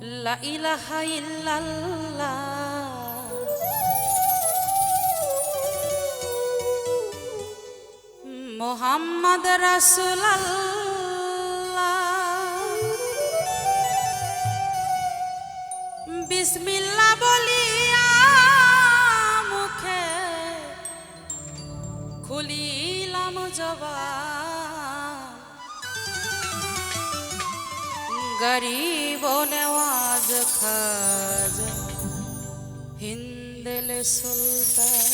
লা ইলাহা ইল্লাল্লাহ। মোহাম্মদ রাসূলুল্লাহ। বিসমিল্লাহ বলিয়া মুখে খুলিলাম জবান। গরিব নেওয়াজ খাজ, হিন্দেল সুলতান।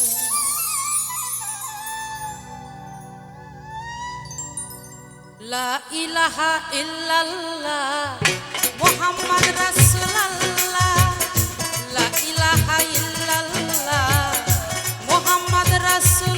লা ইলাহা ইল্লাল্লাহ, মুহাম্মদ রাসূলুল্লাহ। লা ইলাহা ইল্লাল্লাহ, মুহাম্মদ রাসূলুল্লাহ।